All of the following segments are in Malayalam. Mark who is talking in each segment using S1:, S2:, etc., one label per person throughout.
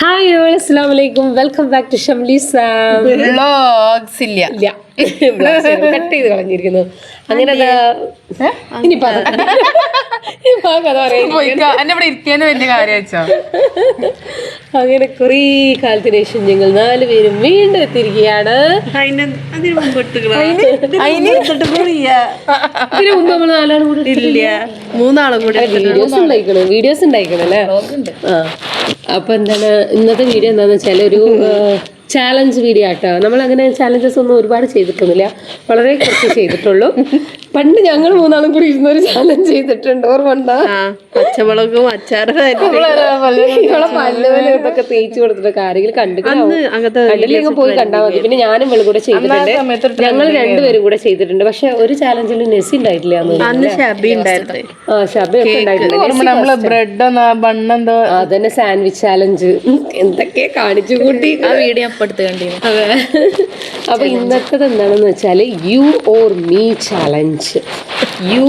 S1: ഹായ് അസ്സാം വലൈക്കും welcome back to Shamli Sam
S2: vlogs ഇല്ല.
S1: ഇല്ല. കട്ട് ചെയ്ത് കളഞ്ഞിരിക്കുന്നു. അങ്ങനെ ഇനി ഇനിയിപ്പോ അത്. ഇനിയിപ്പോ.
S2: എന്നെ
S1: അങ്ങനെ കുറേ കാലത്തിന് ശേഷം ഞങ്ങൾ നാലുപേരും വീണ്ടും എത്തിയിരിക്കുകയാണ്.
S3: അതിന് അതിന് മുമ്പ്
S1: നമ്മൾ നാലാളും കൂടി
S3: ഇല്ല. മൂന്നാളും കൂടി
S1: വീഡിയോസ് ഉണ്ടായിക്കണം വീഡിയോസ് ഉണ്ടായിക്കണം അല്ലേ? ആ. അപ്പൊ എന്താണ് ഇന്നത്തെ വീഡിയോ എന്താണെന്ന് വെച്ചാൽ ഒരു ചാലഞ്ച് വീഡിയോ ആട്ടോ. നമ്മൾ അങ്ങനെ ചാലഞ്ചസ് ഒന്നും ഒരുപാട് ചെയ്തിട്ടൊന്നുമില്ല. വളരെ കുറച്ച് ചെയ്തിട്ടുള്ളൂ. പണ്ട് ഞങ്ങൾ മൂന്നാളും കൂടി ഇരുന്ന് ഒരു ചാലഞ്ച് ചെയ്തിട്ടുണ്ട്. ഓർമ്മണ്ട
S3: പച്ചമുളകും അച്ചാറും
S1: ഇതൊക്കെ തേച്ച് കൊടുത്തിട്ടൊക്കെ ആരെങ്കിലും കണ്ടിട്ടില്ലെങ്കിൽ പോയി കണ്ടാൽ മതി. പിന്നെ ഞാനും വെള്ളം കൂടെ ചെയ്തിട്ടുണ്ട്. ഞങ്ങൾ രണ്ടുപേരും കൂടെ ചെയ്തിട്ടുണ്ട്. പക്ഷെ ഒരു ചാലഞ്ചിൽ നെസി ഉണ്ടായിട്ടില്ല
S3: അന്ന് ഷബി ഉണ്ടായിരുന്നു.
S1: ആ ഉണ്ടായിട്ടുണ്ട്. നെസ്സി
S2: ബ്രെഡ് ബണ്ണെന്തോ?
S1: അതന്നെ സാൻഡ്വിച്ച് ചാലഞ്ച് എന്തൊക്കെ കാണിച്ചു കൂട്ടി.
S2: ആ വീഡിയോ അപ്പൊ എടുത്ത് കണ്ടിരുന്നു
S1: അതെ. അപ്പൊ ഇന്നത്തത് എന്താണെന്ന് വെച്ചാൽ you or me challenge. You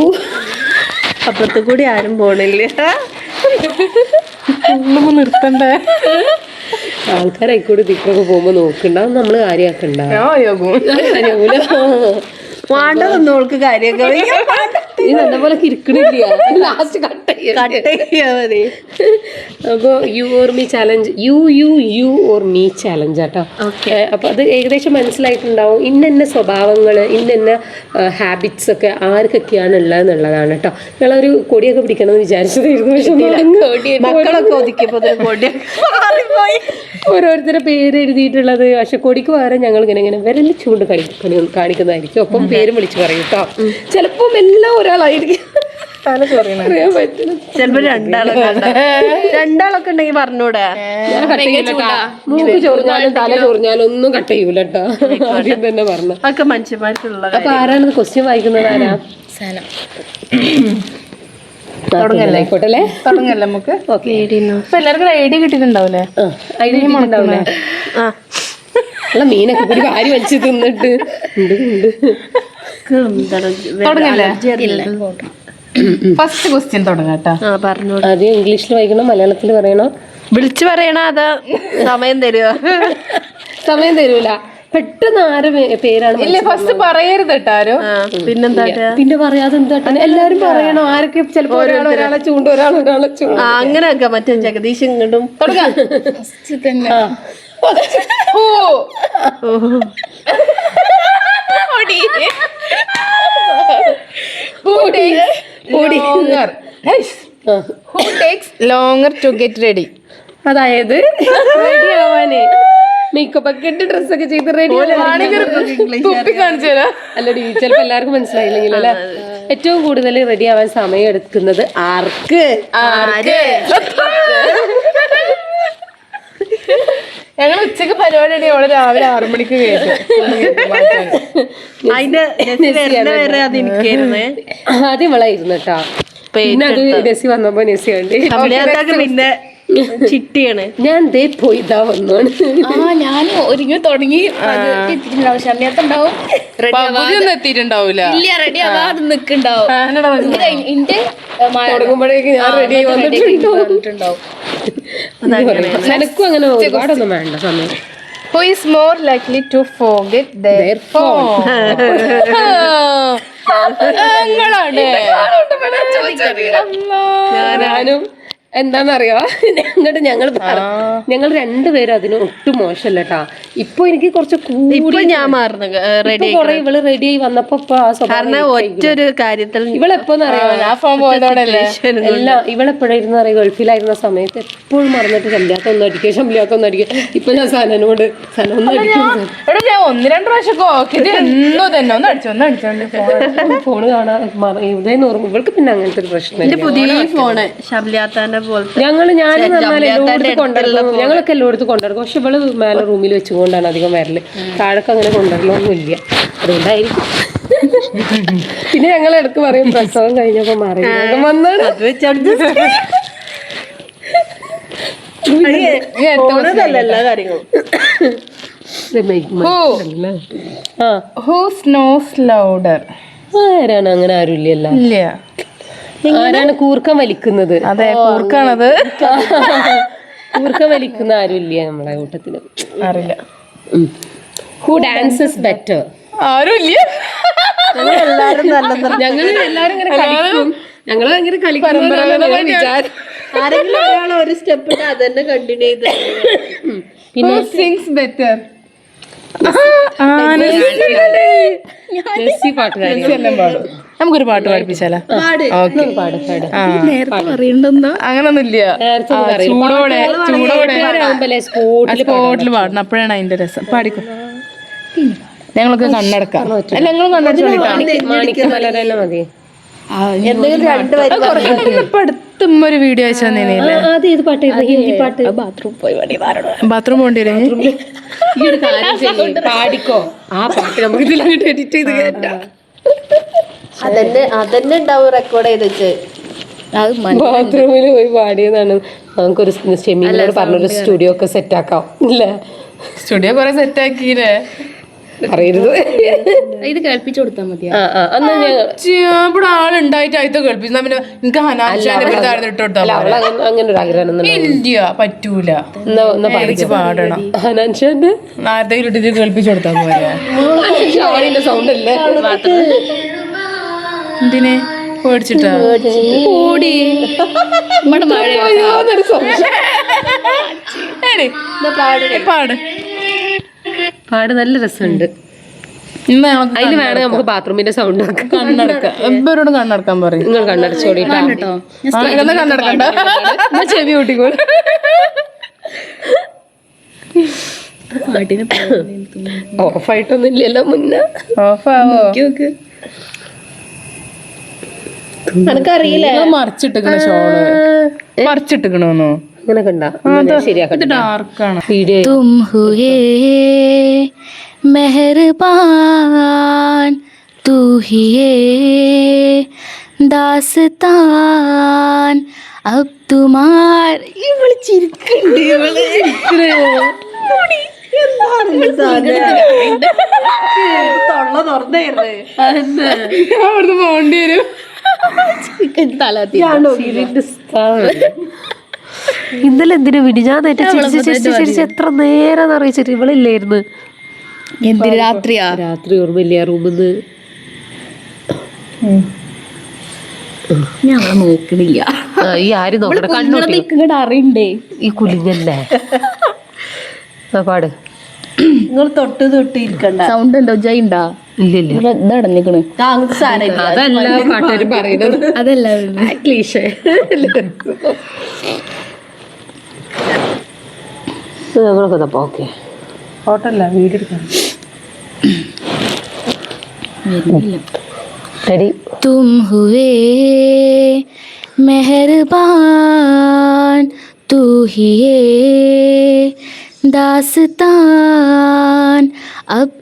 S3: അപ്പുറത്ത് കൂടി ആരും പോണില്ല.
S2: നിർത്തണ്ടേ?
S1: ആൾക്കാരായിക്കോട് ദിക്കൊക്കെ പോകുമ്പോ നോക്കണ്ട നമ്മൾ കാര്യാക്കണ്ട.
S3: വേണ്ടതൊന്നും ഓൾക്ക് കാര്യമൊക്കെ
S1: ഇത് എന്നെ പോലെ കിരിക്കണില്ല ലാസ്റ്റ്
S3: മതി.
S1: അപ്പോൾ you or me challenge you you you or me challenge കേട്ടോ അപ്പോൾ അത് ഏകദേശം മനസ്സിലായിട്ടുണ്ടാവും. ഇന്നെന്ന സ്വഭാവങ്ങൾ ഇന്നെന്ന ഹാബിറ്റ്സ് ഒക്കെ ആർക്കൊക്കെയാണ് ഉള്ളതെന്നുള്ളതാണ് കേട്ടോ ഞങ്ങളൊരു കൊടിയൊക്കെ പിടിക്കണം പിടിക്കണമെന്ന് വിചാരിച്ചതായിരുന്നു. പക്ഷെ
S3: മക്കളൊക്കെ
S1: ഓരോരുത്തരുടെ പേര് എഴുതിയിട്ടുള്ളത്. പക്ഷെ കൊടിക്ക് പകരം ഞങ്ങൾ ഇങ്ങനെ ഇങ്ങനെ വിരൽ ചൂണ്ട് കണി കണി- കാണിക്കുന്നതായിരിക്കും. ഒപ്പം പേരും വിളിച്ച് പറയും കേട്ടോ ചിലപ്പം എല്ലാം ഒരാളായിരിക്കും.
S3: ചിലപ്പോ രണ്ടാളൊക്കെ. രണ്ടാളൊക്കെ ഉണ്ടെങ്കിൽ പറഞ്ഞൂടെ?
S1: മൂക്ക് ചൊറിഞ്ഞാലും തല ചൊറിഞ്ഞാലും ഒന്നും കട്ട് ചെയ്യൂല കേട്ടോ ആദ്യം തന്നെ പറഞ്ഞു.
S3: ഒക്കെ മനുഷ്യന്മാർക്കുള്ള
S1: അപ്പൊ ആരാണ് ക്വസ്റ്റ്യൻ വായിക്കുന്നത്? ആരാ?
S2: സാധനം
S1: തുടങ്ങല്ലേ? ആയിക്കോട്ടെ അല്ലേ?
S2: തുടങ്ങല്ലേ നമുക്ക്?
S1: ഓക്കെ.
S2: ഇപ്പൊ എല്ലാവർക്കും ഒരു ഐഡിയ കിട്ടിയിട്ടുണ്ടാവൂലേ?
S1: ഐഡിയ ഉണ്ടാവില്ലേ
S3: ആ.
S1: അല്ല മീനൊക്കെ കൂടി വാരി വലിച്ച് തിന്നിട്ട്. ഉണ്ട് ഉണ്ട്.
S2: തുടങ്ങല്ലേ? ഫസ്റ്റ് ക്വസ്റ്റ്യൻ തുടങ്ങാട്ടോ
S3: ആ പറഞ്ഞോളൂ.
S1: ആദ്യം ഇംഗ്ലീഷിൽ വായിക്കണോ മലയാളത്തിൽ പറയണോ?
S3: വിളിച്ചു പറയണോ അത് സമയം തരുമോ
S1: സമയം തരൂല. പെട്ടെന്ന് ആരെ പേരാണ്
S2: ഇല്ല ഫസ്റ്റ് പറയരുത് കേട്ടോ
S3: പിന്നെന്താ
S1: പിന്നെ പറയാതെ എന്താ എല്ലാരും പറയണോ? ആരൊക്കെ ചിലപ്പോ ഒരാളെ ചൂണ്ട് ഒരാൾ ഒരാളെ ചൂണ്ട്.
S3: അങ്ങനെയൊക്കെ മറ്റേ ജഗദീഷ് ഇങ്ങോട്ടും
S2: തുടങ്ങാം. Longer? Who takes longer to get ready?
S1: അതായത് റെഡി ആവാനേ മേക്കപ്പ് ഒക്കെ ഇട്ട് ഡ്രസ്സൊക്കെ ചെയ്ത് റെഡി
S2: തുപ്പി കാണിച്ചു തരാം.
S1: അല്ലടി ചിലപ്പോ എല്ലാവർക്കും മനസ്സിലായില്ലെങ്കിൽ അല്ലെ? ഏറ്റവും കൂടുതൽ റെഡി ആവാൻ സമയം എടുക്കുന്നത് ആർക്ക്?
S2: ഞങ്ങൾ ഉച്ചയ്ക്ക് പരിപാടി അവൾ രാവിലെ ആറു മണിക്ക് കേട്ടു
S3: അത് എനിക്കായിരുന്നേ
S1: ആദ്യം വളായിരുന്നു കേട്ടോ. പിന്നെ അത് നെസി വന്നപ്പോ നെസി കണ്ട്.
S3: പിന്നെ ചിട്ടിയാണ്.
S1: ഞാൻ ദേ പോയി ഇതാ വന്നാണ്.
S4: ആ ഞാൻ ഒരുങ്ങി തുടങ്ങി.
S2: എത്തിയിട്ടുണ്ടാവൂല.
S4: ഇല്ല റെഡി ആവാതെ നിക്കുണ്ടാവും ഇത് കഴിഞ്ഞ് ഇന്റെ
S1: തുടങ്ങുമ്പോഴേക്ക് ഞാൻ റെഡി
S4: വന്നിട്ടുണ്ടാവും.
S1: അങ്ങനെ. ഒരുപാടൊന്നും വേണ്ട സമയം.
S2: Who is more likely to forget their
S1: Their
S2: phone? ഞങ്ങളാണ്
S1: ഞാനും എന്താന്നറിയോ? എന്നിട്ട് ഞങ്ങൾ ഞങ്ങൾ രണ്ടുപേരും അതിന് ഒട്ടും മോശമല്ല കേട്ടാ ഇപ്പൊ എനിക്ക് കുറച്ച് കൂടി
S3: ഇപ്പൊ ഞാൻ മാറുന്നു റെഡി
S1: കൊറേ ഇവൾ റെഡി ആയി വന്നപ്പോ
S3: ഒറ്റൊരു കാര്യത്തിൽ
S1: ഇവളെപ്പോന്നറിയോ
S2: ആ ഫോൺ പോയതോടല്ലേ?
S1: എല്ലാം ഇവളെപ്പോഴായിരുന്നു അറിയോ ഗൾഫിലായിരുന്ന സമയത്ത് എപ്പോഴും മറന്നിട്ട് ശമ്പളിയാത്ത ഒന്നും അടിക്കുക ശമ്പളിയാത്ത ഒന്നും അടിക്കുക ഇപ്പൊ ഞാൻ സനനോട് സന ഒന്നും അടിക്കും.
S2: എടാ ഞാൻ ഒന്ന് രണ്ട് പ്രാവശ്യം
S1: ഫോണ് കാണാൻ ഇവിടെ ഓർമ്മ ഇവൾക്ക് പിന്നെ അങ്ങനത്തെ ഒരു പ്രശ്നം
S3: പുതിയ ഫോണ് ശബലിയാത്താന്റെ
S1: ഞങ്ങൾ ഞാൻ ഞങ്ങളൊക്കെ എല്ലായിടത്തും കൊണ്ടുവരും പക്ഷെ ഇവൾ മേലെ റൂമിൽ വെച്ചുകൊണ്ടാണ് അധികം വരൽ. താഴൊക്കെ അങ്ങനെ കൊണ്ടുവരലൊന്നുമില്ല. അതുകൊണ്ടായിരിക്കും. പിന്നെ ഞങ്ങൾ ഇടയ്ക്ക് പറയും പ്രസവം കഴിഞ്ഞപ്പോ മാറി വന്നാണ്.
S3: അത് വെച്ച് adjust ചെയ്യ്. എല്ലാ കാര്യങ്ങളും.
S1: ആ
S2: ഹൂ. Snows louder.
S1: ആരാണ് അങ്ങനെ ആരും ഇല്ലല്ല
S2: ഇല്ല.
S1: ആരാണ് കൂർക്കം വലിക്കുന്നത്?
S2: അതെ കൂർക്കാണത്.
S1: കൂർക്കം വലിക്കുന്ന ആരുമില്ല ഇല്ല നമ്മളെ കൂട്ടത്തിൽ.
S2: അറിയില്ല.
S1: ഹു ഡാൻസസ് ബെറ്റർ
S3: ആരുമില്ല.
S1: ഞങ്ങൾ എല്ലാരും ഇങ്ങനെ കളിക്കും. ഞങ്ങൾ ഭയങ്കര കളിക്കും. വിചാരം.
S3: ആരെങ്കിലും ഒരാൾ ഒരു സ്റ്റെപ്പ് അതന്നെ കണ്ടിന്യൂ ചെയ്ത്
S1: പിന്നെ
S2: സിങ്സ് ബെറ്റർ
S1: പാട്ടുകാരി.
S2: നമുക്കൊരു പാട്ട് പഠിപ്പിച്ചാലോ
S3: പാട്.
S2: ഓക്കെ.
S1: പാട് പാട്.
S4: പറയണ്ടെന്നോ?
S2: അങ്ങനൊന്നുമില്ല.
S1: നേരത്തെ
S2: ആ, ചൂടോടെ ചൂടോടെ
S1: ആവുമ്പല്ലേ സ്പോട്ടിൽ
S2: സ്പോട്ടിൽ പാടണം. അപ്പോഴാണ് അതിന്റെ രസം. പാടിക്കും. ഞങ്ങളൊക്കെ കണ്ണടക്കാം. അല്ല ഞങ്ങളും കണ്ണടച്ചു
S1: മാണിക്യ മതി.
S3: എന്തെങ്കിലും രണ്ട് വരി
S2: ഇപ്പൊ അടുത്ത് ഒരു വീഡിയോ അയച്ചു തന്നേനില്ലേ
S4: ബാത്റൂം പോയി വടി മാറണം
S2: ബാത്റൂം പോകേണ്ടി വരും.
S1: ഈ ഒരു കാര്യം ചെയ്യ്, പാടിക്കോ. ആ പാട്ട് നമുക്ക് എഡിറ്റ് ചെയ്ത് കേട്ടാ
S3: അതന്നെ അതന്നെ ഉണ്ടാവും റെക്കോർഡ് ചെയ്ത് വെച്ച്.
S4: അത്
S1: ബാത്റൂമിൽ പോയി പാടിയതാണ്. നമുക്കൊരു ഷെമീനോട് പറഞ്ഞൊരു സ്റ്റുഡിയോ ഒക്കെ സെറ്റ് ആക്കാം ഇല്ല?
S2: സ്റ്റുഡിയോ കൊറേ സെറ്റ് ആക്കിയില്ലേ
S1: അറിയരുത്.
S4: ഇത് കേൾപ്പിച്ചു കൊടുത്താൽ
S1: മതി.
S2: ഇവിടെ ആളുണ്ടായിട്ട് ആയിട്ട് കേൾപ്പിച്ചു. പിന്നെ എനിക്ക്
S1: അങ്ങനെ ഒരു ആഗ്രഹം
S2: ഇല്ല പറ്റൂല. പാടണം.
S1: ഹനാൻഷാന്റെ
S2: നേരത്തെ ഇട്ടിട്ട് കേൾപ്പിച്ചു കൊടുത്താൽ
S1: മതി സൗണ്ട് അല്ലേ?
S2: എന്തിനെ? പേടിച്ചിട്ടാ?
S4: ഓടി
S2: പാട്.
S1: പാട്. നല്ല രസമുണ്ട്. അതിന് വേണം നമുക്ക് ബാത്റൂമിന്റെ സൗണ്ട്
S2: കണ്ണടക്കാം. എവരോടും കണ്ണടക്കാൻ പറയും.
S1: നിങ്ങൾ കണ്ണടച്ചോടി
S4: കേട്ടോ
S2: കണ്ണടക്കണ്ട ചെവി കൂട്ടിക്കോ
S1: ഓഫായിട്ടൊന്നും ഇല്ലല്ലോ മുന്നേ.
S2: ഓഫാവോ
S3: എനിക്കറിയില്ല
S2: നിങ്ങൾ മറിച്ചിട്ടിക്കണ ഷോള് മറിച്ചിട്ടിക്കണോന്നോ
S1: അങ്ങനെ കണ്ട ശരിയാക്കട്ടെ
S2: ഡാർക്കാണ്
S1: വീഡിയോ
S4: तुम हुए मेहरबान तू ही ये दास्तान अब तुम्हार ഇവള് ചിരിക്കണ്ട് ഇവള്
S3: തൊള്ള തുറന്നേരുന്നേ
S2: അവിടുന്ന് പോകേണ്ടി വരും
S4: തല
S1: ഇന്നലെ എന്തിനു നേരത്തെ ചിരിച്ച് ചിരിച്ച് ചിരിച്ച് എത്ര നേരം അറിയിച്ചിട്ട് ഇവളില്ലായിരുന്നു.
S4: എന്തിന് രാത്രിയാ?
S1: രാത്രി ഓർമ്മയില്ല റൂമിന്ന്.
S4: ഞാൻ നോക്കണില്ല.
S1: ഈ ആരും നോക്കണ?
S4: ഇങ്ങോട്ട് അറിയണ്ടേ?
S1: ഈ കുലിങ്ങല്ലേ? പാട്.
S3: നിങ്ങൾ തൊട്ട് തൊട്ട് ഇരിക്കണ്ട.
S4: സൗണ്ട് ഉണ്ടോ? ജയ് ഉണ്ടാ?
S1: ഇല്ല ഇല്ല
S4: ഇതടഞ്ഞിക്കണ്
S3: ആ, അങ്ങനത്തെ സാധനം
S1: അതല്ല പാട്ടുകാർ പറയുന്നത്
S4: അതല്ല
S1: ക്ലീഷേ നമ്മളൊക്കെ തപ്പോ ഓക്കെ
S2: ഫോട്ടല്ല വീഡിയോ എടുക്കാം
S1: റെഡി
S4: तुम हुए मेहरबान तू ही ये दास्तान अब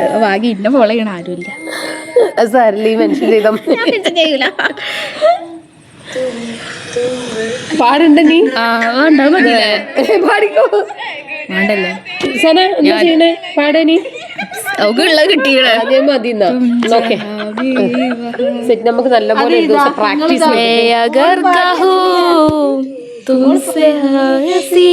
S1: ഇട്
S4: ബാക്കി ഇന്ന ഫോളോ ചെയ്യണ ആരുമില്ല
S1: സാരല്ലേ മെൻഷൻ ചെയ്ത
S4: ചെയ്യൂല
S1: പാടുണ്ട നീ
S4: ആ ഉണ്ടാവും മതിയല്ലേ
S1: പാടിക്കോ
S4: വേണ്ടല്ലേ
S1: സന എന്താ ചെയ്യണേ പാടാ നീ
S4: അവൾക്ക് ഉള്ളത് കിട്ടിയത്
S1: അതേ മതി എന്നാ ഓക്കെ സെറ്റ് നമുക്ക് നല്ലപോലെ ഒരു ദിവസം പ്രാക്ടീസ്
S4: मैं अगर कहूँ तुमसे हंसी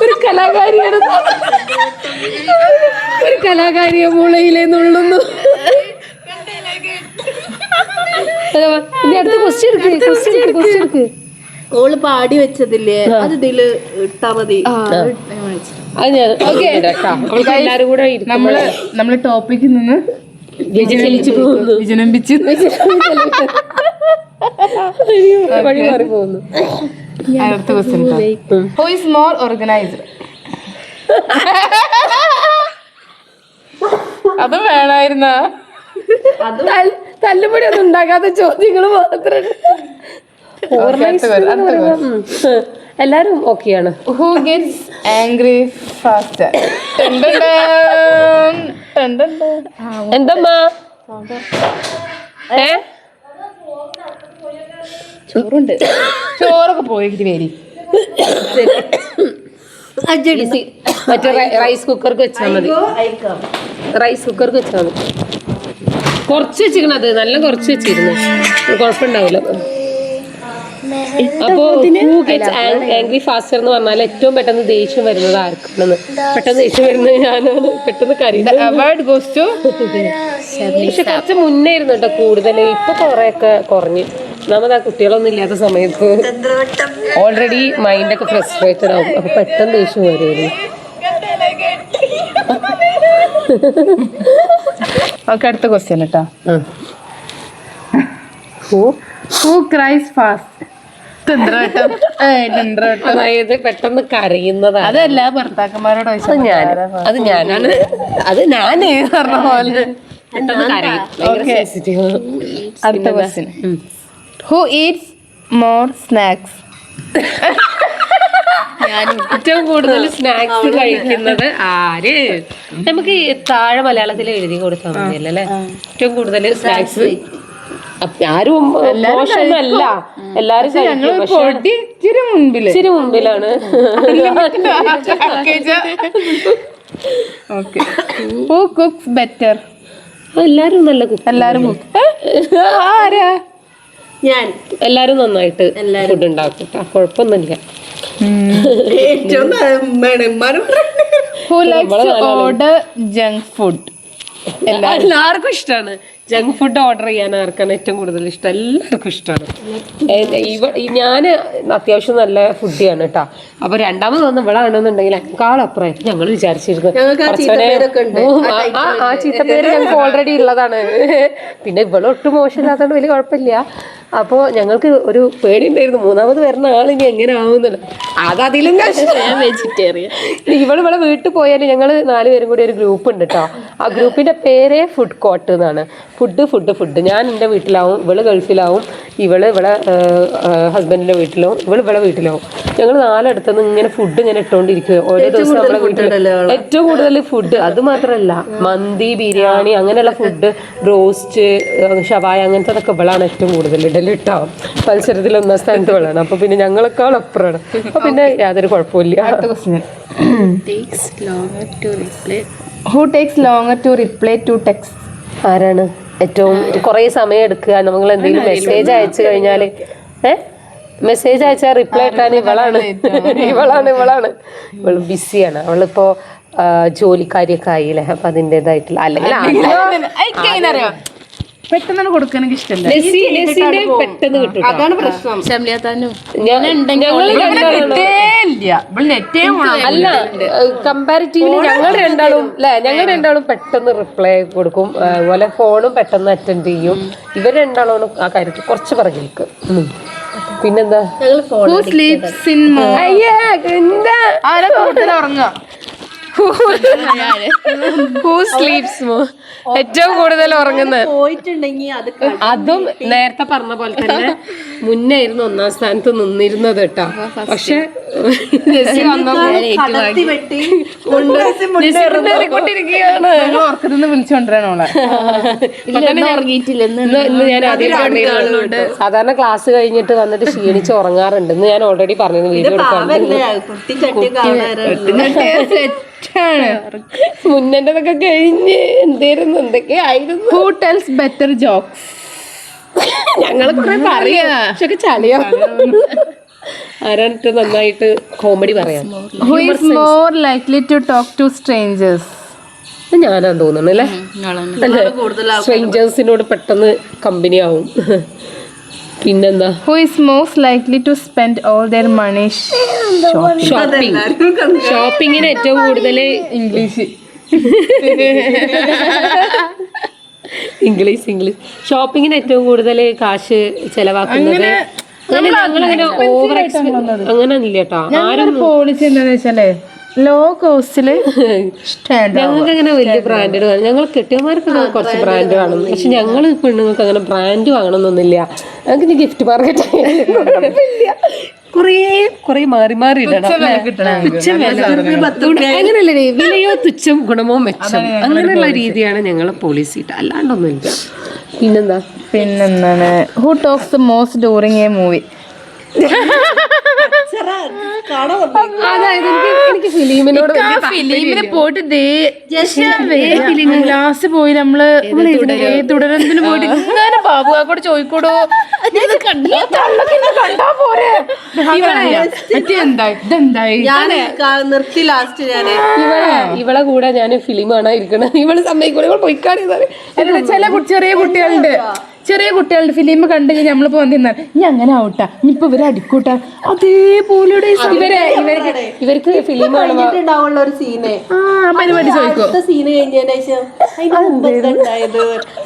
S1: ഒരു കലാകാരിയാണ് ഒരു കലാകാരിയെ മുളയിലേ നുള്ളുന്നു ഇനി അടുത്ത ക്വസ്റ്റ്യൻ എടുക്ക് ക്വസ്റ്റ്യൻ എടുക്ക് ക്വസ്റ്റ്യൻ എടുക്ക്
S3: ഓൾ പാടി വെച്ചതില്ലേ അത് ഇതിൽ ഇട്ടാ മതി
S1: അത് ഞാൻ ഓക്കെ അവൾക്ക് എല്ലാരും കൂടെ
S2: നമ്മൾ നമ്മൾ ടോപ്പിക്കിൽ നിന്ന്
S1: പോകുന്നു
S2: വിജനംബിച്ച്
S1: വഴി മാറി പോകുന്നു.
S2: അടുത്ത question who is more organised അത് വേണായിരുന്ന?
S1: തല്ല്- തല്ലുപൊടി ഒന്നും ഉണ്ടാകാത്ത ചോദ്യങ്ങൾ മാത്രം. എല്ലാരും ഓക്കെയാണ്
S2: ഹൂ ഗെറ്റ്സ് ആംഗ്രി ഫാസ്റ്റർ
S1: എന്തമ്മാ? ഏ?
S2: ചോറുണ്ട്. ചോറൊക്കെ പോയിട്ട് വേരി
S1: ഈസി. മറ്റേ റൈസ് കുക്കർക്ക് വെച്ചാൽ മതി. റൈസ് കുക്കർക്ക് വെച്ചാൽ മതി. കുറച്ച് വെച്ചിരിക്കണം അത് നല്ല കുറച്ച് വെച്ചിരുന്നു കുഴപ്പമുണ്ടാവില്ല. അപ്പോ ആംഗ്രി ഫാസ്റ്റർ എന്ന് പറഞ്ഞാൽ ഏറ്റവും പെട്ടെന്ന് ദേഷ്യം വരുന്നത് ആർക്കാണെന്ന്. പെട്ടെന്ന് ദേഷ്യം വരുന്നത് ഞാനാണ്. പെട്ടെന്ന് കരി
S2: അവാർഡ് ഗോസ് ടു
S1: പക്ഷെ കുറച്ച് മുന്നേ ഇരുന്നു കേട്ടോ കൂടുതൽ ഇപ്പൊ കുറെയൊക്കെ കുറഞ്ഞു. ഒന്നാമത് ആ കുട്ടികളൊന്നും ഇല്ലാത്ത സമയത്ത് ഓൾറെഡി മൈൻഡൊക്കെ ഫ്രസ്ട്രേറ്റഡ് ആവും അപ്പൊ പെട്ടെന്ന് ദേഷ്യം വരുമായിരുന്നു
S2: ഓക്കെ അടുത്ത ക്വസ്റ്റ്യൻ കേട്ടോ ഹൂ ക്രൈസ് ഫാസ്റ്റ്
S1: അതായത് പെട്ടെന്ന് കരയുന്നതാണ്.
S2: അതല്ല ഭർത്താക്കന്മാരോട്
S1: അത് ഞാൻ ഞാനാണ്. അത് ഞാനേ പറഞ്ഞ പോലെ. പെട്ടെന്ന് കരയും. ഭയങ്കര
S2: അടുത്ത question who eats more snacks
S1: ഏറ്റവും കൂടുതൽ സ്നാക്സ് കഴിക്കുന്നത് ആര്? നമുക്ക് താഴെ മലയാളത്തിൽ എഴുതി കൊടുത്താൽ മതിയല്ലോ അല്ലേ? ഏറ്റവും കൂടുതൽ സ്നാക്സ് ആരും മോശമൊന്നുമല്ല. എല്ലാരും
S2: ഇച്ചിരി മുൻപിൽ.
S1: ഇച്ചിരി മുമ്പിലാണ്
S2: ഓക്കെ ഹൂ കുക്സ് ബെറ്റർ
S1: എല്ലാരും നല്ല കുക്ക്
S2: എല്ലാരും ആരാ?
S3: ഞാൻ.
S1: എല്ലാരും നന്നായിട്ട് ഫുഡ് ഉണ്ടാക്കും. കുഴപ്പമൊന്നുമില്ല.
S3: ഏറ്റവും
S2: ഓർഡർ ജങ്ക് ഫുഡ്
S1: എല്ലാവർക്കും ഇഷ്ടമാണ് ജങ്ക് ഫുഡ് ഓർഡർ ചെയ്യാൻ ആർക്കാണ് ഏറ്റവും കൂടുതൽ ഇഷ്ടം? എല്ലാവർക്കും ഇഷ്ടമാണ് ഇവ ഞാൻ അത്യാവശ്യം നല്ല ഫുഡിയാണ് കേട്ടോ അപ്പൊ രണ്ടാമത് വന്ന് ഇവിടെ ആണെന്നുണ്ടെങ്കിൽ എക്കാളപ്പുറം ഞങ്ങൾ വിചാരിച്ചിരുന്നു
S3: ആ
S1: ചീത്തപ്പേര് ഞങ്ങൾക്ക് ഓൾറെഡി ഉള്ളതാണ്. പിന്നെ ഇവളൊട്ടും മോശമില്ലാത്തതുകൊണ്ട് വലിയ കുഴപ്പമില്ല. അപ്പോൾ ഞങ്ങൾക്ക് ഒരു പേടി ഉണ്ടായിരുന്നു മൂന്നാമത് വരുന്ന ആൾ ഇനി എങ്ങനെ ആവുന്നില്ല അത് അതിലും
S4: ഞാൻ വെജിറ്റേറിയൻ
S1: ഇവിടെ വീട്ടിൽ പോയാൽ ഞങ്ങൾ നാലുപേരും കൂടി ഒരു ഗ്രൂപ്പ് ഉണ്ട് കേട്ടോ ആ ഗ്രൂപ്പിന്റെ പേരേ ഫുഡ് കോർട്ട് എന്നാണ്. ഫുഡ് ഫുഡ് ഫുഡ് ഞാൻ എന്റെ വീട്ടിലാവും ഇവൾ ഗൾഫിലാവും ഇവൾ ഇവിടെ ഹസ്ബൻഡിന്റെ വീട്ടിലാവും ഇവൾ ഇവിടെ വീട്ടിലാവും. ഞങ്ങൾ നാലടുത്തു നിന്ന് ഇങ്ങനെ ഫുഡ് ഇങ്ങനെ ഇട്ടുകൊണ്ടിരിക്കുക ഓരോ ദിവസം നമ്മളെ വീട്ടിൽ ഏറ്റവും കൂടുതൽ ഫുഡ് അത് മാത്രമല്ല മന്തി ബിരിയാണി അങ്ങനെയുള്ള ഫുഡ് റോസ്റ്റ് ഷവായ അങ്ങനത്തെ അതൊക്കെ ഇവളാണ് ഏറ്റവും കൂടുതൽ ഇടൽ കേട്ടോ മത്സരത്തിൽ ഒന്നാം സ്ഥാനത്ത് ഇവളാണ്. അപ്പൊ പിന്നെ ഞങ്ങളെക്കാൾ അപ്പുറമാണ് അപ്പൊ പിന്നെ യാതൊരു കുഴപ്പമില്ല
S4: takes longer to reply
S2: takes longer to reply to text
S1: ആരാണ്? ഏറ്റവും കുറേ സമയം എടുക്കുക നമ്മൾ എന്തെങ്കിലും മെസ്സേജ് അയച്ചു കഴിഞ്ഞാൽ മെസ്സേജ് അയച്ചാൽ റിപ്ലൈ ഇട്ടാൻ ഇവളാണ്. ഇവളാണ് ഇവളാണ്. ഇവൾ ബിസിയാണ് അവളിപ്പോ ജോലിക്കാരിയൊക്കെ ആയില്ലേ? അപ്പൊ അതിന്റെതായിട്ടുള്ള അല്ലെങ്കിൽ
S2: പെട്ടെന്ന് കൊടുക്കാൻ എനിക്ക് ഇഷ്ടമല്ല.
S1: പെട്ടെന്ന് കിട്ടും.
S3: അതാണ് പ്രശ്നം.
S1: അല്ല കമ്പാരിറ്റീവ്ലി ഞങ്ങൾ രണ്ടാളും അല്ലെ ഞങ്ങൾ രണ്ടാളും പെട്ടെന്ന് റിപ്ലൈ കൊടുക്കും. അതുപോലെ ഫോണും പെട്ടെന്ന് അറ്റൻഡ് ചെയ്യും. ഇവർ രണ്ടാളും ആ കാര്യത്തിൽ കുറച്ച് പറഞ്ഞു ഉം. പിന്നെന്താ? ഹൂ സ്ലീപ്സ് മോ ഏറ്റവും കൂടുതൽ ഉറങ്ങുന്നത്?
S3: പോയിട്ടുണ്ടെങ്കിൽ അത്
S1: അതും നേരത്തെ പറഞ്ഞ പോലെ തന്നെ മുന്നേ ആയിരുന്നു ഒന്നാം സ്ഥാനത്ത് നിന്നിരുന്നത് കേട്ടോ. പക്ഷെ ഞാൻ ആദ്യം സാധാരണ ക്ലാസ് കഴിഞ്ഞിട്ട് വന്നിട്ട് ക്ഷീണിച്ച് ഉറങ്ങാറുണ്ട്. ഇന്ന് ഞാൻ ഓൾറെഡി പറഞ്ഞിരുന്നു വീഡിയോ എടുക്കാൻ
S3: ചട്ടി
S1: മുന്നേണ്ടതൊക്കെ കഴിഞ്ഞ് എന്തായിരുന്നു എന്തൊക്കെയായിരുന്നു
S2: ഹൂ ടെൽസ് ബെറ്റർ ജോക്സ്
S1: ഞങ്ങൾ കുറെ പറയാ. പക്ഷെ ചളിയാ. ആരാണിട്ട് നന്നായിട്ട് കോമഡി പറയാം
S2: who is more likely to talk to
S1: strangers ഞാനാന്ന് തോന്നുന്നു അല്ലേ? അല്ലേ? സ്ട്രേഞ്ചേഴ്സിനോട് പെട്ടെന്ന് കമ്പനി ആവും. പിന്നെന്താ?
S2: Who is most likely to spend all their money
S1: shopping ഷോപ്പിങ്ങിന് ഏറ്റവും കൂടുതൽ
S2: ഇംഗ്ലീഷ്
S1: ഇംഗ്ലീഷ് ഇംഗ്ലീഷ് ഷോപ്പിങ്ങിന് ഏറ്റവും കൂടുതൽ കാശ് ചെലവാക്കുന്നത് അങ്ങനെ ഓവർ അങ്ങനെ ഇല്ല കേട്ടോ.
S2: ആരും പോളിസി എന്താന്ന് വെച്ചാലേ ലോ കോസ്റ്റിൽ
S1: ഞങ്ങൾക്ക് അങ്ങനെ വലിയ ബ്രാൻഡഡ് വേണം ഞങ്ങൾ കെട്ടിയന്മാർക്കൊക്കെ കുറച്ച് ബ്രാൻഡ് വേണം പക്ഷെ ഞങ്ങൾ പെണ്ണുങ്ങൾക്ക് അങ്ങനെ ബ്രാൻഡ് വാങ്ങണമെന്നൊന്നുമില്ല ഞങ്ങൾക്ക് ഇനി ഗിഫ്റ്റ് മാർക്കറ്റ് കുറേ കുറേ മാറി മാറി വില വിലയോ തുച്ഛം ഗുണമോ മെച്ചം? അങ്ങനെയുള്ള രീതിയാണ് ഞങ്ങൾ പോളിസി ഇട്ട അല്ലാണ്ടൊന്നുമില്ല. പിന്നെന്താ?
S2: പിന്നെന്താണ്? Who talks the most during a movie
S1: അതായത് എനിക്ക് എനിക്ക് ഫിലിമിനോട്
S2: ഫിലിമിന് പോയിട്ട് ലാസ്റ്റ് പോയി നമ്മൾ തുടരത്തിന് പോയിട്ട് ഇങ്ങനെ ബാബു കൂടെ ചോദിക്കൂടോ കണ്ട- പോരെ.
S3: നിർത്തി ലാസ്റ്റ് ഞാൻ.
S1: ഇവളെ ഇവളെ കൂടെ ഞാൻ ഫിലിം കാണാൻ ഇരിക്കണം. ഇവൾ സമ്മതിക്കൂടെ ഇവൾ
S2: പൊയ്ക്കാടി ചില ചെറിയ കുട്ടികളുണ്ട്. ചെറിയ കുട്ടികളുടെ ഫിലിം കണ്ടു കഴിഞ്ഞാൽ നമ്മളിപ്പോ വന്നിരുന്നാൽ ഇനി അങ്ങനെ ആവട്ടാ ഇനിയിപ്പോ ഇവരെ അടിക്കൂട്ടാ. അതേപോലെ
S1: ഇവരെ ഇവർക്ക് ഇവർക്ക് ഫിലിം
S3: കഴിഞ്ഞിട്ടുണ്ടാവുള്ള ഒരു സീന്
S2: ആ പരിപാടി ചോദിക്കോ.
S3: സീന് കഴിഞ്ഞതിന് ശേഷം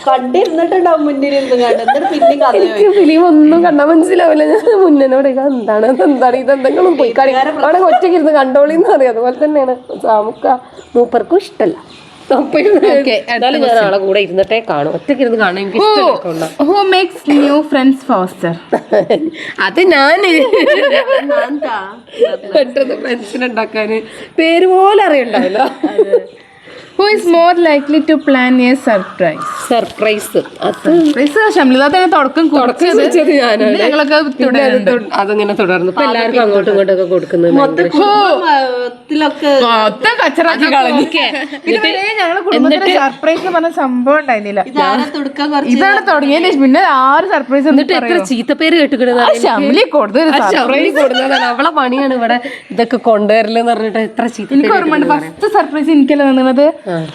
S3: കണ്ടിരുന്നിട്ടുണ്ടാവും മുന്നിൽ കണ്ട്.
S1: എനിക്ക് ഫിലിം ഒന്നും കണ്ടാൽ മനസ്സിലാവില്ല. ഞാൻ മുന്നോട് എന്താണ്? എന്താണ്? ഇതെന്തെങ്കിലും പോയി കളി. അവിടെ ഒറ്റയ്ക്ക് ഇരുന്ന് കണ്ടോളിന്ന് അറിയാം അതുപോലെ തന്നെയാണ്. നമുക്ക് മൂപ്പർക്കും ഇഷ്ടമല്ല ഇരുന്ന് എന്നാലും ഞാൻ ആളെ കൂടെ ഇരുന്നിട്ടേ കാണും. ഒറ്റയ്ക്ക് ഇരുന്ന് കാണാൻ എനിക്ക് ഇഷ്ടമില്ല
S2: who makes new friends faster
S1: അത് ഞാൻ. പെട്ടെന്ന് ഫ്രണ്ട്സിനെ ഉണ്ടാക്കാന്. പേര് പോലെ അറിയണ്ടാവില്ല
S2: who is more likely to plan a
S1: surprise surprise
S2: surprise Shamlitha തന്നെ തുടക്കം പിന്നെ ഞങ്ങളൊക്കെ
S1: അതങ്ങനെ തുടർന്നു. ഇപ്പൊ എല്ലാവർക്കും അങ്ങോട്ടും ഇങ്ങോട്ടും ഒക്കെ കൊടുക്കുന്നത്
S2: മൊത്തം കച്ചറാക്കി കളഞ്ഞു. ഇതുവരെ ഞങ്ങളെ കുടുംബത്തിലെ സർപ്രൈസ് പറഞ്ഞ സംഭവം ഉണ്ടായിരുന്നില്ല. ഇതാണ് തുടങ്ങിയതിന് ശേഷം പിന്നെ ആറ് സർപ്രൈസ്
S1: എന്നിട്ട് എത്ര ചീത്തപ്പേര് കേട്ടുകിടുന്നത്
S2: ഷംലി കൊടുത്തത്
S1: അവളെ പണിയാണ് ഇവിടെ ഇതൊക്കെ കൊണ്ടുവരലെന്ന് പറഞ്ഞിട്ട് എത്ര ചീത്ത
S2: എനിക്ക് ഓർമ്മയുണ്ട് ഫസ്റ്റ് സർപ്രൈസ് എനിക്കല്ല തന്നത്.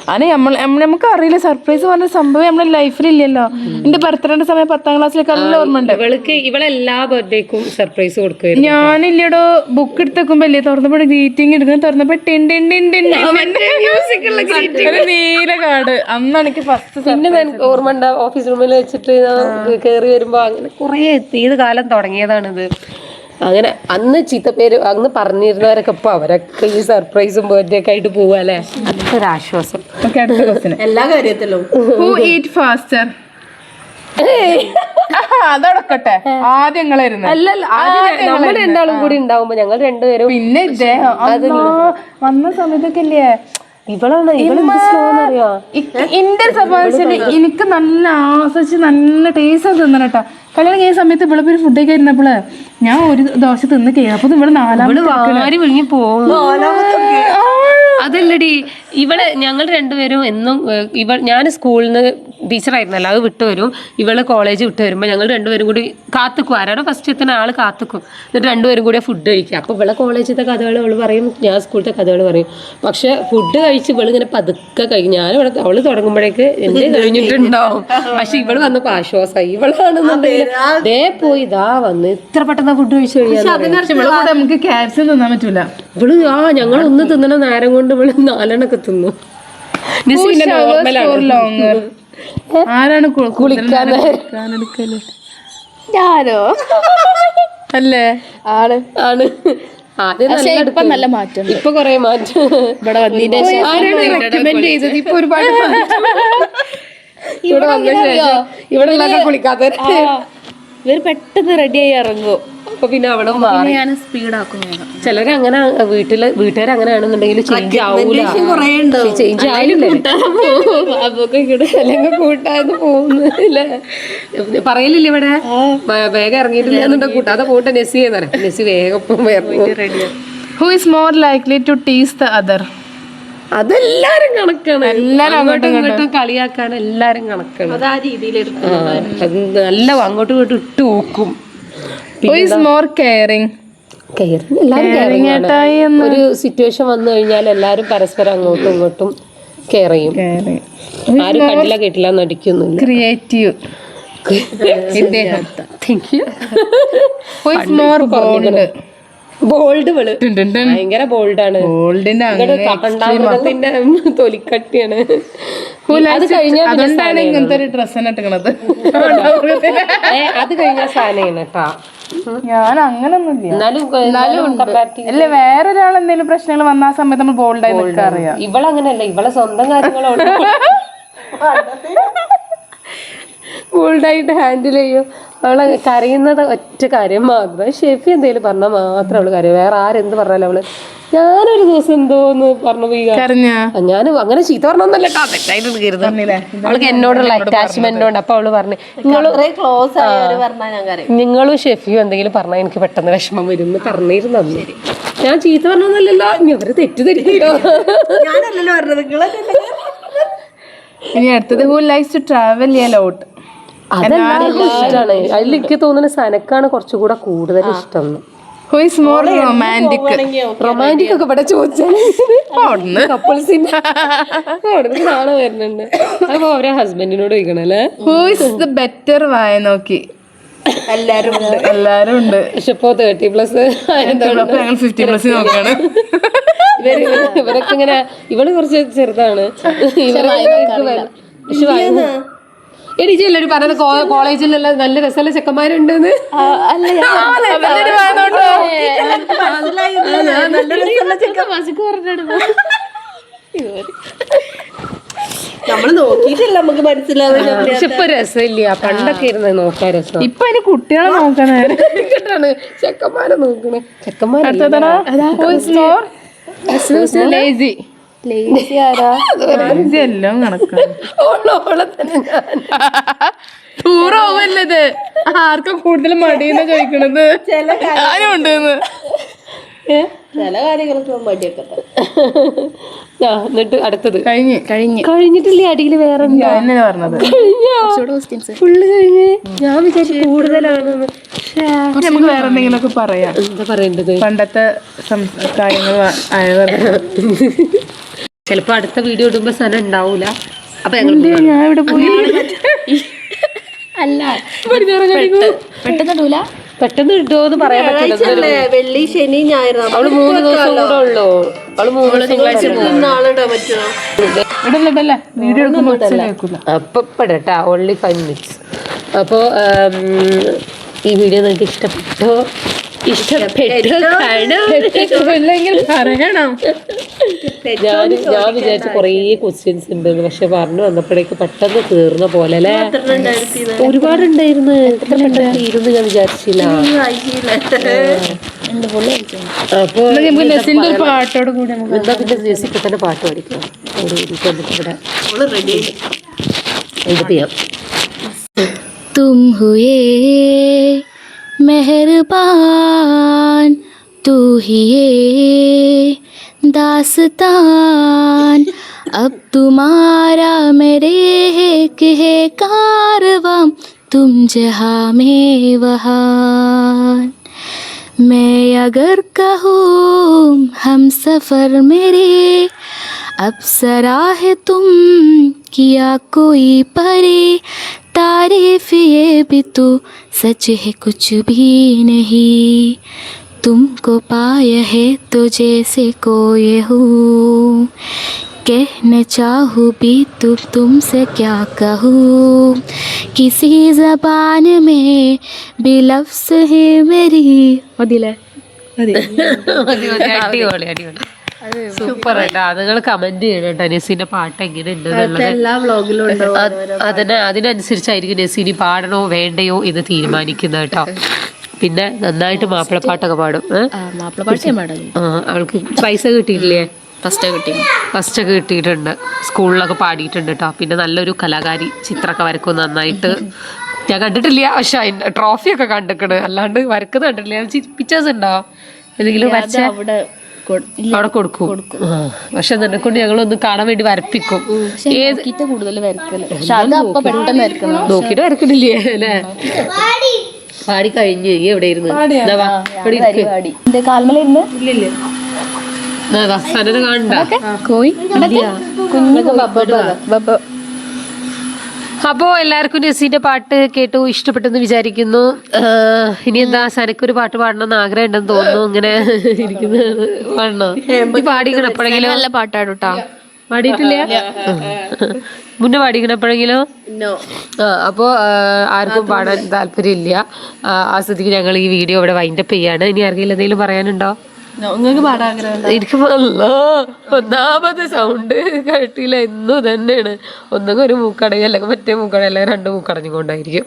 S2: അത് നമ്മൾ നമ്മ- നമുക്ക് അറിയില്ല. സർപ്രൈസ് പറഞ്ഞ സംഭവം നമ്മുടെ ലൈഫിൽ ഇല്ലല്ലോ. എന്റെ ബർത്ത്ഡേന്റെ സമയം പത്താം ക്ലാസ്സിലൊക്കെ നല്ല ഓർമ്മയുണ്ട്.
S1: ഇവൾക്ക് ഇവളെല്ലാ ബർത്ത്ഡേക്കും സർപ്രൈസ് കൊടുക്കും
S2: ഞാനില്ലടോ ബുക്ക് എടുത്തേക്കുമ്പോ അല്ലേ തുറന്നപ്പോ ഗ്രീറ്റിംഗ് എടുക്കുന്നത് തുറന്നപ്പോ ടിൻ ടിൻ ടിൻ ടിൻ നീല കാർഡ് അന്നാണ് എനിക്ക് ഫസ്റ്റ്
S1: പിന്നെ ഞാൻ ഓർമ്മ ഓഫീസ് റൂമിൽ വെച്ചിട്ട് ഞാൻ കയറി വരുമ്പോ അങ്ങനെ കുറേ ഏത് കാലം തുടങ്ങിയതാണിത്. അങ്ങനെ അന്ന് ചീത്തപ്പേര് അന്ന് പറഞ്ഞിരുന്നവരൊക്കെ ഇപ്പൊ അവരൊക്കെ ഈ സർപ്രൈസും ബർത്ത്ഡേ ഒക്കെ ആയിട്ട് പോവാല്ലേ ആശ്വാസം.
S2: ഓക്കെ അടുത്ത ക്വസ്റ്റിന്
S3: എല്ലാ കാര്യത്തിലും.
S2: ഹൂ ഈറ്റ് ഫാസ്റ്റർ അതോടൊക്കട്ടെ. ആദ്യം നിങ്ങളായിരുന്നു.
S1: അല്ലല്ല ആദ്യം നമ്മൾ രണ്ടാളും കൂടി ഉണ്ടാവുമ്പോ ഞങ്ങൾ രണ്ടുപേരും
S2: പിന്നെ ഇദ്ദേഹം വന്ന സമയത്തൊക്കെ ഇല്ലേ?
S1: ഇവളാണ് ഇവളെന്ത് സ്ലോ എന്നറിയോ
S2: എനിക്ക് നല്ല ആസ്വദിച്ച് നല്ല ടേസ്റ്റ് തിന്നണം കേട്ടോ കല്യാണം കഴിഞ്ഞ സമയത്ത് ഇവിടെ ഒരു ഫുഡ് ഒക്കെ ഇരുന്നപ്പോൾ ഞാൻ ഒരു ദോശ തിന്ന് കേ അപ്പൊ ഇവിടെ നാലാം
S1: പോകും അതല്ലടി ഇവിടെ ഞങ്ങൾ രണ്ടുപേരും എന്നും ഇവ ഞാൻ സ്കൂളിൽ നിന്ന് ടീച്ചറായിരുന്നല്ലോ അത് വിട്ടു വരും. ഇവൾ കോളേജ് വിട്ട് വരുമ്പോൾ ഞങ്ങൾ രണ്ടുപേരും കൂടി കാത്തുക്കും. ആരാണോ ഫസ്റ്റ് എത്തുന്ന ആൾ കാത്തുക്കും. എന്നിട്ട് രണ്ടുപേരും കൂടി ഫുഡ് കഴിക്കുക അപ്പോൾ ഇവളെ കോളേജിലത്തെ കഥകൾ അവൾ പറയും ഞാൻ സ്കൂളിലത്തെ കഥകൾ പറയും. പക്ഷെ ഫുഡ് കഴിച്ച് ഇവളിങ്ങനെ പതുക്കെ കഴിക്കും. ഞാൻ ഇവിടെ അവൾ തുടങ്ങുമ്പോഴേക്ക് എന്റെ കഴിഞ്ഞിട്ടുണ്ടാവും. പക്ഷെ ഇവൾ വന്നപ്പോൾ ആശ്വാസമായി ഇവളാണെന്നുണ്ടെങ്കിൽ ദേ പോയി ഇതാ വന്ന് ഇത്ര പെട്ടെന്ന് ഫുഡ് കഴിച്ചു കഴിഞ്ഞാൽ
S2: ഇവിടെ നമുക്ക് തിന്നാൻ പറ്റൂല.
S1: ഇവൾ ആ ഞങ്ങൾ ഒന്ന് തിന്നണ നേരം കൊണ്ട് ഇവൾ നാലെണ്ണൊക്കെ തിന്നു. നോർമലാണ്
S2: ലോങ്ങർ ആരാണ്
S1: കുളിക്കാൻ
S4: ഞാനോ?
S2: അല്ലേ?
S4: ആണ്.
S1: ആണ്. ആദ്യം നല്ല
S4: ഇപ്പൊ നല്ല മാറ്റം
S1: ഇപ്പൊ കൊറേ മാറ്റം.
S4: ഇവിടെ
S1: വന്നിട്ട് ഇപ്പൊ ഒരുപാട്. ഇവിടെ വന്ന ശേഷം ഇവിടെ കുളിക്കാത്ത
S4: ഇവർ പെട്ടെന്ന് റെഡി ആയി ഇറങ്ങും.
S1: അപ്പൊ പിന്നെ അവിടെ മാറി.
S4: ഞാൻ സ്പീഡാക്കും വേഗം
S1: ചിലര് അങ്ങനെ വീട്ടിൽ വീട്ടുകാർ അങ്ങനെ ആണെന്നുണ്ടെങ്കിൽ ചേഞ്ച് ആവൂല. ചേഞ്ച് ആയില്ലേ
S4: ഇങ്ങട്
S1: അല്ലെങ്കിൽ കൂട്ടാതെ പോകുന്നില്ല. പറയലില്ല ഇവിടെ? വേഗം ഇറങ്ങിയിട്ടില്ല എന്നുണ്ടെങ്കിൽ കൂട്ടാതെ പോകട്ടെ നെസ്സി ചെയ്യുന്ന നെസ്സി വേഗം റെഡിയാണ്
S2: who is more likely to tease the other
S1: അതെല്ലാരും കണക്കാണ്.
S2: എല്ലാരും
S1: അങ്ങോട്ടും ഇങ്ങോട്ടും. കളിയാക്കാൻ എല്ലാരും കണക്കാണ്.
S3: അത് ആ
S1: നല്ല അങ്ങോട്ടും ഇങ്ങോട്ടും ഇട്ട് നോക്കും.
S2: മോർ കെയറിങ്
S1: ഒരു സിറ്റുവേഷൻ വന്നു കഴിഞ്ഞാൽ എല്ലാരും പരസ്പരം അങ്ങോട്ടും ഇങ്ങോട്ടും കെയർ ചെയ്യും. ആരും കണ്ടില്ല കേട്ടില്ല നടിക്കൊന്നുമില്ല
S2: creative thank
S1: you more
S2: bold bold വിൾ.
S1: ഭയങ്കര ബോൾഡാണ്. ബോൾഡിന്റെ തൊലിക്കട്ടിയാണ്. അത് കഴിഞ്ഞ
S2: അതുകൊണ്ടാണ് ഇങ്ങനത്തെ ഒരു ഡ്രസ് ഇട്ടിക്കണത്.
S1: ഏ, അത് കഴിഞ്ഞ സാധനമാണ് കേട്ടാ.
S2: ഞാൻ അങ്ങനൊന്നുമില്ല.
S1: ഒരാൾ
S2: അല്ല വേറൊരാൾ എന്തെങ്കിലും പ്രശ്നങ്ങൾ വന്ന ആ സമയത്ത് നമ്മൾ ബോൾഡായി നിൽക്കാറിയാം
S1: ഇവളങ്ങനല്ല ഇവളെ സ്വന്തം കാര്യങ്ങളോട് ബോൾഡായിട്ട് ഹാൻഡിൽ ചെയ്യും. അവൾ കരയുന്നത് ഒറ്റ കാര്യം മാത്രം. ഷെഫി എന്തെങ്കിലും പറഞ്ഞാൽ മാത്രം അവൾ കരയും. വേറെ ആരെന്ത് പറഞ്ഞാലും അവൾ ഞാനൊരു ദിവസം എന്തോന്ന് പറഞ്ഞു പോയി ഞാൻ അങ്ങനെ ചീത്ത പറഞ്ഞൊന്നല്ല അവൾക്ക് എന്നോടുള്ള അറ്റാച്ച്മെന്റ് ഉണ്ട്. അപ്പൊ അവൾ പറഞ്ഞു നിങ്ങളും നിങ്ങളും ഷെഫിയും എന്തെങ്കിലും പറഞ്ഞാൽ എനിക്ക് പെട്ടെന്ന് വിഷമം വരും എന്ന് പറഞ്ഞിരുന്നു അന്നേരം ഞാൻ ചീത്ത പറഞ്ഞൊന്നല്ലല്ലോ ഇവർ അവർ തെറ്റിദ്ധരിക്കട്ടോ
S3: ഞാനല്ലല്ലോ പറഞ്ഞത്. നിങ്ങളല്ലേ
S2: ഇനി അടുത്തത് ഹു ലൈക്സ് ടു ട്രാവൽ ചെയ്യാൻ ലോട്ട്
S1: അതെല്ലാവർക്കും ഇഷ്ടമാണ്. അതിൽ എനിക്ക് തോന്നുന്നത് സനക്കാണ് കുറച്ചുകൂടെ കൂടുതൽ ഇഷ്ടം.
S2: മോർ റൊമാന്റിക്
S1: റൊമാന്റിക് ഒക്കെ ഇവിടെ ചോദിച്ചാൽ കപ്പിൾസിന്റെ അവിടെ നാളെ വരുന്നുണ്ട്. അപ്പൊ അവരെ ഹസ്ബൻഡിനോട്
S2: ദ ബെറ്റർ വായ നോക്കി?
S3: എല്ലാരും ഉണ്ട്
S2: എല്ലാരും ഉണ്ട്
S1: പക്ഷെ ഇപ്പോ തേർട്ടി പ്ലസ്
S2: അപ്പൊ ഞങ്ങൾ ഫിഫ്റ്റി പ്ലസ് നോക്കാണ്
S1: ഇവർ ഇവർ ഇവരൊക്കെ ഇങ്ങനെ ഇവൾ കുറച്ച് ചെറുതാണ്. ഇവരെ പക്ഷെ എടി എല്ലാവരും പറഞ്ഞത് കോളേജിലുള്ള നല്ല രസമുള്ള ചെക്കന്മാരുണ്ടെന്ന്.
S3: നമ്മൾ നോക്കിയിട്ടില്ല നമുക്ക് മനസ്സിലാവില്ല.
S1: പക്ഷെ ഇപ്പൊ രസമില്ല. പണ്ടൊക്കെ ഇരുന്ന് നോക്കാൻ രസം
S2: ഇപ്പൊ അതിന് കുട്ടികളെ നോക്കണേ.
S1: കേട്ടാണ് ചെക്കന്മാരെ നോക്കണേ. ചെക്കന്മാരെ
S2: ലേസി
S4: ആരാ?
S2: എല്ലാം കണക്കാണ് ആർക്കും കൂടുതൽ മടിയെന്ന് ചോദിക്കണത്? ഉണ്ടെന്ന്
S3: ചില കാര്യങ്ങൾക്ക് മടിയൊക്കെ
S1: എന്നിട്ട് അടുത്തത്.
S2: കഴിഞ്ഞ്
S4: കഴിഞ്ഞ്.
S1: കഴിഞ്ഞിട്ടില്ലേ അടിയിൽ വേറെ
S2: പറഞ്ഞത്?
S1: ഫുള്ള് കഴിഞ്ഞ്. ഞാൻ വിചാരിച്ചു കൂടുതലാണെന്ന്.
S2: നമുക്ക് വേറെ എന്തെങ്കിലുമൊക്കെ പറയാം.
S1: എന്താ പറയേണ്ടത്?
S2: പണ്ടത്തെ സംസ്കാരങ്ങൾ
S1: ചിലപ്പോ അടുത്ത വീഡിയോ ഇടുമ്പോ സ്ഥലം ഉണ്ടാവൂല. അപ്പൊ
S2: ഞാൻ ഇവിടെ പോയി?
S4: അല്ല. പെട്ടെന്ന് ഇടൂല?
S1: പെട്ടെന്ന് കിട്ടുമോ എന്ന് പറയാൻ പറ്റില്ല.
S3: വെള്ളി ശനി ഞായർ
S1: അവൾ മൂന്ന് ദിവസം കൂടെ ഉള്ളൂ അവൾ മൂന്ന്
S3: പറ്റുമോ
S2: ഇടല്ല ഇടല്ല. വീഡിയോ
S1: അപ്പൊ ഇപ്പടട്ടാ ഓൺലി ഫൈവ് മിനിറ്റ്സ് അപ്പോൾ ഈ വീഡിയോ നിങ്ങൾക്ക് ഇഷ്ടപ്പെട്ടോ? ഞാൻ ഞാൻ വിചാരിച്ച കുറേ ക്വസ്റ്റ്യൻസ് ഉണ്ട് പക്ഷെ പറഞ്ഞു വന്നപ്പോഴേക്ക് പെട്ടെന്ന് തീർന്ന പോലെ അല്ലേ? ഒരുപാടുണ്ടായിരുന്നു. എത്ര പെട്ടെന്ന് തീരുന്നു ഞാൻ വിചാരിച്ചില്ല. അപ്പൊ പാട്ട് പഠിക്കാം.
S4: തും ഹുയേ मेहरबान, तू ही ये दास्तान। अब तुम्हारा मेरे एक है कारवां, तुम जहाँ में वहाँ। मैं अगर कहूँ, हम सफ़र मेरे, अब सरा है तुम किया कोई परे। तारीफ़ ये भी तो सच है कुछ भी नहीं तुमको पाया है तो जैसे कोई हूँ कहना चाहूँ भी तो तुमसे क्या कहूँ किसी जबान में भी लफ्स है मेरी മതിയില്ലേ
S1: മതി മതി അടിപൊളി അടിപൊളി സൂപ്പർ കേട്ടോ നിങ്ങൾ കമന്റ് ചെയ്യണം കേട്ടോ. നസീന്റെ പാട്ട് എങ്ങനെ ഉണ്ട് എന്നുള്ളത്.
S3: എല്ലാ വ്ളോഗിലും ഉണ്ടാവും
S1: അതിന് അതിനനുസരിച്ചായിരിക്കും നസീനി പാടണോ വേണ്ടയോ എന്ന് തീരുമാനിക്കുന്നത് കേട്ടോ. പിന്നെ നന്നായിട്ട് മാപ്പിളപ്പാട്ടൊക്കെ പാടും. അവൾക്ക് പൈസ കിട്ടിയിട്ടില്ലേ?
S4: ഫസ്റ്റ് കിട്ടി.
S1: ഫസ്റ്റ് ഒക്കെ കിട്ടിയിട്ടുണ്ട്. സ്കൂളിലൊക്കെ പാടിയിട്ടുണ്ട് കേട്ടോ. പിന്നെ നല്ലൊരു കലാകാരി ചിത്രമൊക്കെ വരക്കും നന്നായിട്ട്. ഞാൻ കണ്ടിട്ടില്ല. പക്ഷെ അതിന്റെ ട്രോഫി ഒക്കെ കണ്ടിക്കണ്. അല്ലാണ്ട് വരക്കുന്ന കണ്ടിട്ടില്ല. പിക്ചേഴ്സ് ഉണ്ടോ? എന്തെങ്കിലും വരച്ച?
S4: അവിടെ
S1: കൊടുക്കും. പക്ഷെ നിന്നെ കൊണ്ട് ഞങ്ങളൊന്ന് കാണാൻ വേണ്ടി വരപ്പിക്കും.
S4: കൂടുതൽ വരക്കൽ. പെട്ടെന്ന് വരക്കണം.
S1: നോക്കിട്ട് വരക്കണില്ലേ അല്ലേ? പാടി. കഴിഞ്ഞ് എവിടെ ഇരുന്ന്? കാണണ്ട.
S4: കോയി കുഞ്ഞു ബബ്ബ ബബ്ബ.
S1: അപ്പോൾ എല്ലാവർക്കും നസീന്റെ പാട്ട് കേട്ടു ഇഷ്ടപ്പെട്ടെന്ന് വിചാരിക്കുന്നു ഇനി എന്താ സനക്കൊരു പാട്ട് പാടണമെന്ന് ആഗ്രഹം ഉണ്ടെന്ന് തോന്നുന്നു ഇങ്ങനെ ഇരിക്കുന്നത് പാടണോ ഈ പാടിക്കണം എപ്പോഴെങ്കിലും
S4: നല്ല പാട്ടാണ് കേട്ടോ
S1: പാടിയിട്ടില്ല മുന്നേ പാടിക്കണപ്പോഴെങ്കിലും
S3: നോ
S1: ആ അപ്പോൾ ആർക്കും പാടാൻ താല്പര്യമില്ല ഇല്ല ആ സ്ഥിതിക്ക് ഞങ്ങൾ ഈ വീഡിയോ ഇവിടെ വൈൻഡപ്പ് ചെയ്യാണ് ഇനി ആർക്കെങ്കിലും എന്തെങ്കിലും പറയാനുണ്ടോ
S3: നിങ്ങൾക്ക്
S1: എനിക്ക് അല്ലോ ഒന്നാമത് സൗണ്ട് കേട്ടില്ല എന്നും തന്നെയാണ് ഒന്നെങ്കിൽ ഒരു മൂക്കടയും അല്ലെങ്കിൽ മറ്റേ മൂക്കടയും അല്ലെങ്കിൽ രണ്ട് മൂക്കടഞ്ഞും കൊണ്ടായിരിക്കും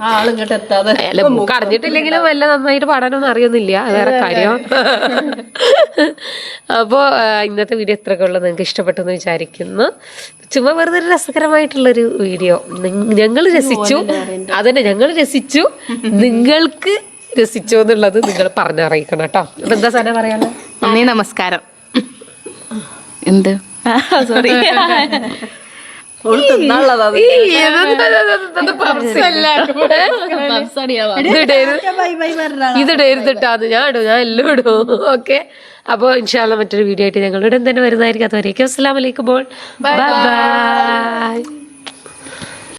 S1: അല്ല മൂക്കടഞ്ഞിട്ടില്ലെങ്കിലും വല്ല നന്നായിട്ട് പാടാനൊന്നും അറിയുന്നില്ല വേറെ കാര്യം. അപ്പോൾ ഇന്നത്തെ വീഡിയോ എത്രയൊക്കെ ഉള്ളത് നിങ്ങൾക്ക് ഇഷ്ടപ്പെട്ടെന്ന് വിചാരിക്കുന്നു. ചുമ്മാ വെറുതെ ഒരു രസകരമായിട്ടുള്ളൊരു വീഡിയോ ഞങ്ങൾ രസിച്ചു. അതന്നെ ഞങ്ങൾ രസിച്ചു. നിങ്ങൾക്ക് രസിച്ചോ എന്നുള്ളത് നിങ്ങൾ പറഞ്ഞറിയിക്കണം കേട്ടോ. അപ്പൊ എന്താ സാധനം പറയാനുള്ളത്?
S4: നന്ദി നമസ്കാരം. എന്ത്? സോറി
S1: ഇതിടരുതിട്ടാന്ന് ഞാൻ ഇടും ഞാൻ എല്ലാം ഇടും. ഓക്കെ? അപ്പോൾ ഇൻഷാല്ല മറ്റൊരു വീഡിയോ ആയിട്ട് ഞങ്ങൾ ഉടൻ തന്നെ വരുന്നതായിരിക്കും. അതുവരേക്കും അസ്സാം വലൈക്കും ബൈ ബൈ